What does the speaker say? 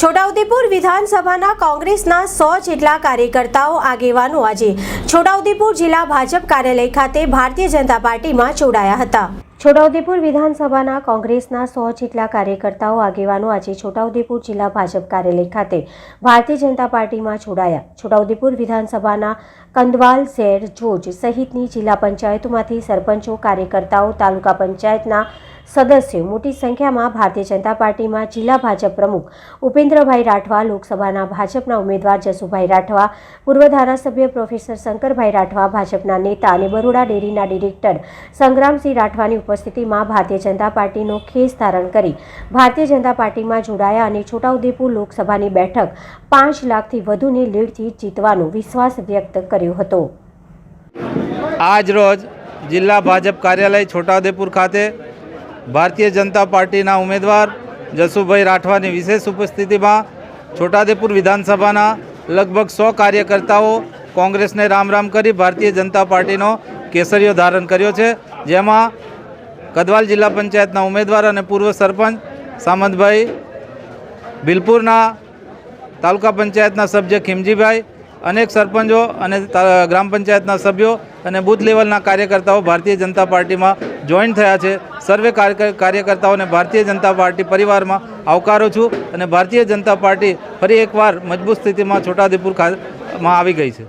છોટાઉદેપુર વિધાનસભાના કોંગ્રેસના સો જેટલા કાર્યકર્તાઓ આગેવાનો આજે છોટાઉદેપુર જિલ્લા ભાજપ કાર્યાલય ખાતે ભારતીય જનતા પાર્ટીમાં જોડાયા હતા. છોટાઉદેપુર વિધાનસભાના કોંગ્રેસના સો જેટલા કાર્યકર્તાઓ આગેવાનો આજે છોટાઉદેપુર જિલ્લા ભાજપ કાર્યાલય ખાતે ભારતીય જનતા પાર્ટીમાં જોડાયા. છોટાઉદેપુર વિધાનસભાના કંદવાલ ઝેર જોજ સહિતની જિલ્લા પંચાયતોમાંથી સરપંચો, કાર્યકર્તાઓ, તાલુકા પંચાયતના સદસ્યો મોટી સંખ્યામાં ભારતીય જનતા પાર્ટીમાં જિલ્લા ભાજપ પ્રમુખ ઉપેન્દ્રભાઈ રાઠવા, લોકસભાના ભાજપના ઉમેદવાર જસુભાઈ રાઠવા, પૂર્વ ધારાસભ્ય પ્રોફેસર શંકરભાઈ રાઠવા, ભાજપના નેતા અને બરોડા ડેરીના ડિરેક્ટર સંગ્રામસિંહ રાઠવાની ઉપસ્થિતિમાં ભારતીય જનતા પાર્ટીનો ખેસ ધારણ કરી ભારતીય જનતા પાર્ટીમાં જોડાયા અને છોટાઉદેપુર લોકસભાની બેઠક પાંચ લાખથી વધુની લીડથી જીતવાનો વિશ્વાસ વ્યક્ત કર્યો હતો. આજ રોજ જિલ્લા ભાજપ કાર્યાલય છોટાઉદેપુર ખાતે ભારતીય જનતા પાર્ટીના ઉમેદવાર જસુભાઈ રાઠવાની વિશેષ ઉપસ્થિતિમાં છોટાદેપુર વિધાનસભાના લગભગ સો કાર્યકર્તાઓ કોંગ્રેસને રામ રામ કરી ભારતીય જનતા પાર્ટીનો કેસરીઓ ધારણ કર્યો છે. જેમાં કદવાલ જિલ્લા પંચાયતના ઉમેદવાર અને પૂર્વ સરપંચ સામંતભાઈ, બિલપુરના તાલુકા પંચાયતના સભ્ય ખીમજીભાઈ, અનેક સરપંચો અને ગ્રામ પંચાયતના સભ્યો અને બૂથ લેવલના કાર્યકર્તાઓ ભારતીય જનતા પાર્ટીમાં જોઈન થયા છે. સર્વે કાર્ય- કાર્યકર્તાઓને ભારતીય જનતા પાર્ટી પરિવારમાં આવકારું છું અને ભારતીય જનતા પાર્ટી ફરી એકવાર મજબૂત સ્થિતિમાં છોટાઉદેપુર ખાતેમાં આવી ગઈ છે.